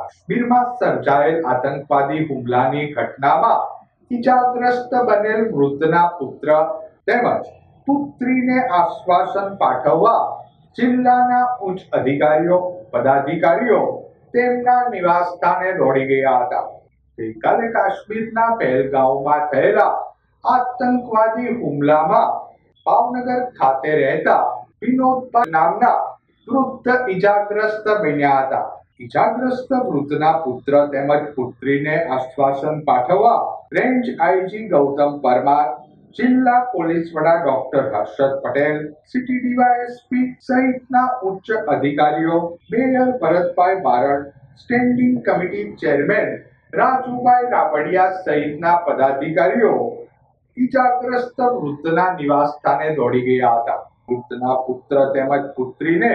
કાશ્મીરમાં સર્જાયેલ આતંકવાદી હુમલાની ઘટનામાં ઈજાગ્રસ્ત બનેલ વૃદ્ધના પુત્ર તેમજ પુત્રીને આશ્વાસન પાઠવવા જિલ્લાના ઉચ્ચ અધિકારીઓ, પદાધિકારીઓ તેમના નિવાસસ્થાને દોડી ગયા હતા. ગઈકાલે કાશ્મીરના પહેલગાંવમાં થયેલા આતંકવાદી હુમલામાં ભાવનગર ખાતે રહેતા વિનોદભાઈ નામના વૃદ્ધ ઈજાગ્રસ્ત બન્યા હતા. ઈજાગ્રસ્ત વૃદ્ધના પુત્ર તેમજ પુત્રીને આશ્વાસન પાઠવવા રેન્જ આઈજી ગૌતમ પરમાર, જિલ્લા પોલીસ વડા doctor Harshad Patel, city DySP સહિતના ઉચ્ચ અધિકારીઓ, mayor Bharatbhai Barad, standing committee chairman Rajubhai Rapadiya સહિતના પદાધિકારીઓ ઈજાગ્રસ્ત વૃદ્ધના નિવાસ સ્થાને દોડી ગયા હતા. વૃદ્ધના પુત્ર તેમજ પુત્રીને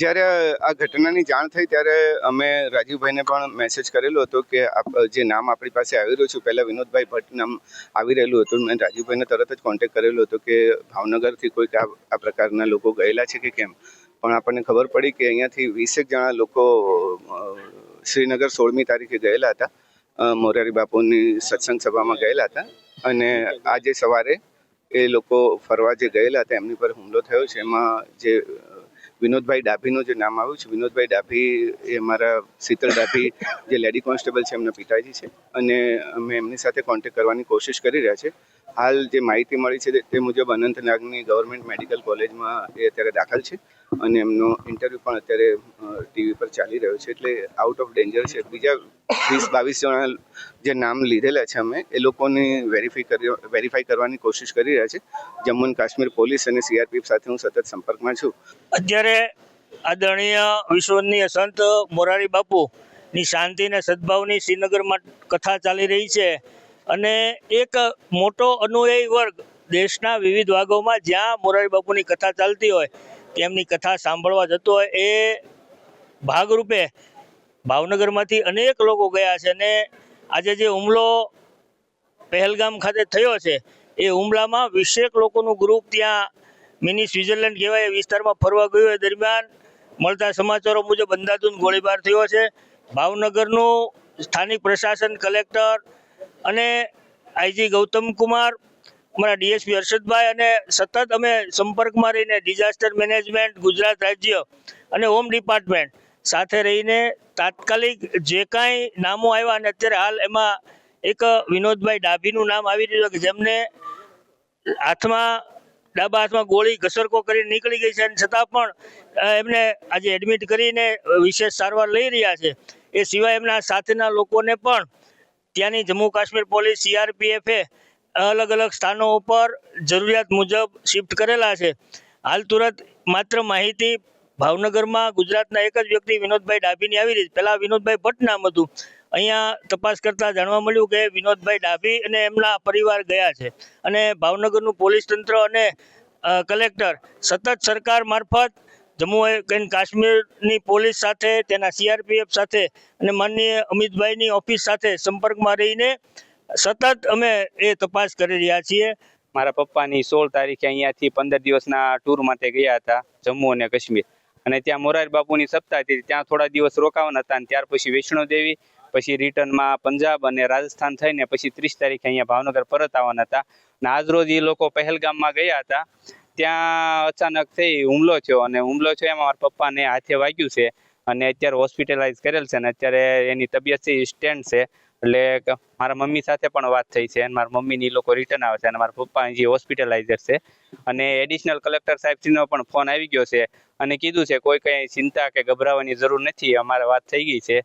જ્યારે આ ઘટનાની જાણ થઈ ત્યારે અમે રાજીવભાઈને પણ મેસેજ કરેલો હતો કે આપ, જે નામ આપણી પાસે આવી રહ્યું છે, પહેલાં વિનોદભાઈ ભટ્ટ નામ આવી રહેલું હતું, મેં રાજીવભાઈને તરત જ કોન્ટેક્ટ કરેલો હતો કે ભાવનગરથી કોઈક આ પ્રકારના લોકો ગયેલા છે કે કેમ? પણ આપણને ખબર પડી કે અહીંયાથી વીસેક જણા લોકો શ્રીનગર સોળમી તારીખે ગયેલા હતા. મોરારી બાપુની સત્સંગ સભામાં ગયેલા હતા. અને આજે સવારે એ લોકો ફરવા જે ગયેલા હતા, એમની પર હુમલો થયો છે. એમાં જે વિનોદભાઈ ડાભીનું જે નામ આવ્યું છે, વિનોદભાઈ ડાભી એ અમારા શીતલ ડાભી જે લેડી કોન્સ્ટેબલ છે, એમના પિતાજી છે. અને અમે એમની સાથે કોન્ટેક્ટ કરવાની કોશિશ કરી રહ્યા છે. હાલ જે માહિતી મળી છે તે- મુજબ અનંતનાગની ગવર્મેન્ટ મેડિકલ કોલેજમાં એ અત્યારે દાખલ છે. અને એમનો ઇન્ટરવ્યૂ પણ અત્યારે ટીવી પર ચાલી રહ્યો છે. એટલે આઉટ ઓફ ડેન્જર છે. બીજા વીસ, બાવીસ જણા જે નામ લીધેલા છે અમે, એ લોકોની વેરીફાઈ કરી વેરીફાઈ કરવાની કોશિશ કરી રહ્યા છે. જમ્મુ અને કાશ્મીર પોલીસ અને સીઆરપીએફ સાથે હું સતત સંપર્કમાં છું. અત્યારે આદરણીય વિશ્વનીય સંત મોરારી બાપુની શાંતિ અને સદભાવની શ્રીનગરમાં કથા ચાલી રહી છે. અને એક મોટો અનુયાયી વર્ગ દેશના વિવિધ ભાગોમાં જ્યાં મોરારી બાપુની કથા ચાલતી હોય, તેમની કથા સાંભળવા જતો હોય, એ ભાગરૂપે ભાવનગરમાંથી અનેક લોકો ગયા છે અને આજે જે હુમલો પહેલગામ ખાતે થયો છે, એ હુમલામાં વીસેક લોકોનું ગ્રુપ ત્યાં મિની સ્વિટ્ઝરલેન્ડ કહેવાય એ વિસ્તારમાં ફરવા ગયું એ દરમિયાન મળતા સમાચારો મુજબ અંધાધૂન ગોળીબાર થયો છે. ભાવનગરનું સ્થાનિક પ્રશાસન કલેક્ટર અને આઈજી ગૌતમ કુમાર અમારા ડીએસપી હર્ષદભાઈ અને સતત અમે સંપર્કમાં રહીને ડિઝાસ્ટર મેનેજમેન્ટ, ગુજરાત રાજ્ય અને હોમ ડિપાર્ટમેન્ટ સાથે રહીને તાત્કાલિક જે કાંઈ નામો આવ્યા અને અત્યારે હાલ એમાં એક વિનોદભાઈ ડાભીનું નામ આવી રહ્યું કે જેમને હાથમાં, ડાબા હાથમાં ગોળી ઘસરકો કરીને નીકળી ગઈ છે અને છતાં પણ એમને આજે એડમિટ કરીને વિશેષ સારવાર લઈ રહ્યા છે. એ સિવાય એમના સાથેના લોકોને પણ ત્યાંની જમ્મુ કાશ્મીર પોલીસ સીઆરપીએફે અલગ અલગ સ્થાનો ઉપર જરૂરિયાત મુજબ શિફ્ટ કરેલા છે. હાલ તુરંત માત્ર માહિતી ભાવનગરમાં ગુજરાતના એક જ વ્યક્તિ વિનોદભાઈ ડાભીની આવી રહી પહેલાં વિનોદભાઈ ભટ્ટ નામ હતું. અહીંયા તપાસ કરતા જાણવા મળ્યું કે વિનોદભાઈ ડાભી અને એમના પરિવાર ગયા છે અને ભાવનગરનું પોલીસ તંત્ર અને કલેક્ટર સતત સરકાર મારફત જમ્મુ એન્ડ કાશ્મીરની પોલીસ સાથે, તેના સીઆરપીએફ સાથે અને માનનીય અમિતભાઈની ઓફિસ સાથે સંપર્કમાં રહીને સતત અમે એ તપાસ કરી રહ્યા છીએ. મારા પપ્પાની સોળ તારીખે અહીંયાથી પંદર દિવસના ટૂર માટે ગયા હતા, જમ્મુ અને કાશ્મીર. અને ત્યાં મોરારી બાપુની સપ્તાહ હતી. ત્યાં થોડા દિવસ રોકાવાના હતા અને ત્યાર પછી વૈષ્ણોદેવી પછી રિટર્નમાં પંજાબ અને રાજસ્થાન થઈને પછી ત્રીસ તારીખે અહીંયા ભાવનગર પરત આવવાના હતા. અને આજરોજ એ લોકો પહેલગામમાં ગયા હતા. ત્યાં અચાનક થઈ હુમલો થયો અને હુમલો થયો એમાં મારા પપ્પાને હાથે વાગ્યું છે. અને અત્યારે હોસ્પિટલાઇઝ કરેલ છે અને અત્યારે એની તબિયત છે સ્ટેન્ડ છે. એટલે મારા મમ્મી સાથે પણ વાત થઈ છે અને મારા મમ્મીની લોકો રિટર્ન આવે છે અને મારા પપ્પા જે હોસ્પિટલાઇઝર છે અને એડિશનલ કલેક્ટર સાહેબશ્રીનો પણ ફોન આવી ગયો છે અને કીધું છે કોઈ કંઈ ચિંતા કે ગભરાવાની જરૂર નથી, અમારે વાત થઈ ગઈ છે.